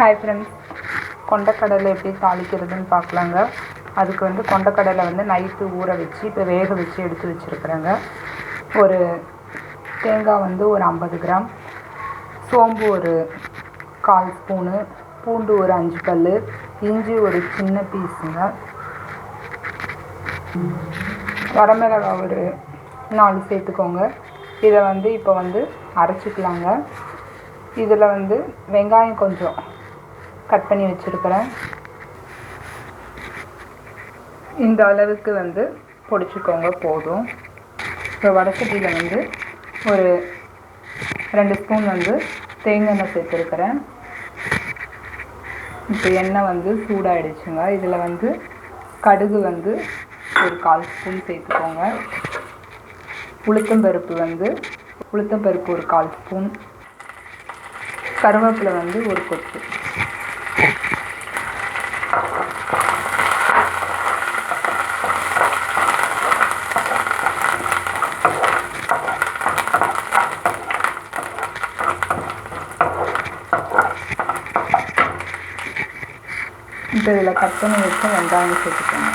Hi friends கொண்டக்கடலை எப்படி தாளிக்கிறதுன்னு பார்க்கலாங்க. அதுக்கு வந்து கொண்டக்கடலை வந்து நைட்டு ஊற வச்சு இப்போ வேக வச்சு எடுத்து வச்சுருக்குறேங்க. ஒரு தேங்காய் வந்து ஒரு ஐம்பது கிராம். சோம்பு ஒரு கால் ஸ்பூனு. பூண்டு ஒரு அஞ்சு பல் இஞ்சி ஒரு சின்ன பீஸுங்க. வரமிளகா ஒரு நாலு சேர்த்துக்கோங்க. இதை வந்து இப்போ வந்து அரைச்சிக்கலாங்க. இதில் வந்து வெங்காயம் கொஞ்சம் கட் பண்ணி வச்சுருக்கிறேன். இந்த அளவுக்கு வந்து பொடிச்சுக்கோங்க போதும். இப்போ வடசட்டியில் வந்து ஒரு ரெண்டு ஸ்பூன் வந்து தேங்காய் எண்ணெய் சேர்த்துருக்கிறேன். இப்போ எண்ணெய் வந்து சூடாயிடுச்சுங்க. இதில் வந்து கடுகு வந்து ஒரு கால் ஸ்பூன் சேர்த்துக்கோங்க. உளுத்தம்பருப்பு வந்து உளுத்தம்பருப்பு ஒரு கால் ஸ்பூன். கருவேப்பிலை வந்து ஒரு கொத்து. இப்போ இதில் கட் பண்ணி வச்சு வெங்காயம் சேர்த்துக்கோங்க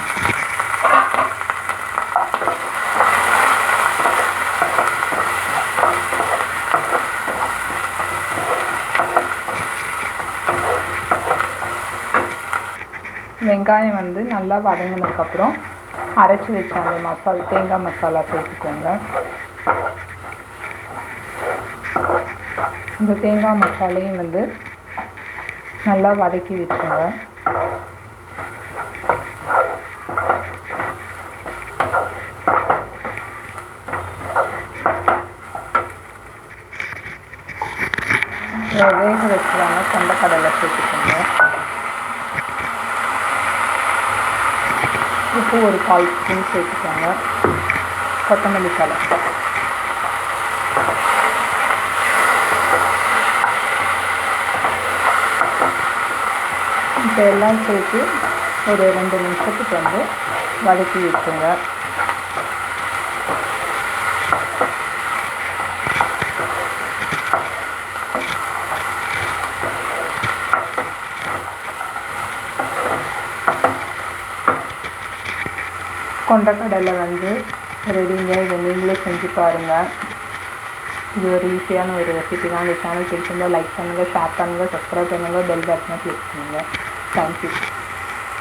வெங்காயம் வந்து நல்லா வதங்கினதுக்கப்புறம் அரைச்சி வச்ச அந்த மசாலா தேங்காய் மசாலா சேர்த்துக்கோங்க. இந்த தேங்காய் மசாலையும் வந்து நல்லா வதக்கி வச்சுங்க வேக வச்சுருவாங்க கொண்டக்கடலை சேர்த்துக்கோங்க. உப்பு ஒரு கால் ஸ்பூன் சேர்த்துக்கோங்க. கொத்தமல்லி தலை இப்போ எல்லாம் சேர்த்து ஒரு ரெண்டு நிமிஷத்துக்கு வந்து வதக்கி விட்டுருங்க. கொண்டக்கடலை வந்து ரெடிங்க இதை நீங்களே செஞ்சு பாருங்கள் இது ஒரு ஈஸியான ஒரு ரெசிபி தான். இந்த சேனல் பிடிச்சிருந்தால் லைக் பண்ணுங்கள் ஷேர் பண்ணுங்கள் சப்ஸ்கிரைப் பண்ணுங்கள் பெல் பட்டனை கிளிக் பண்ணுங்கள் தேங்க்யூ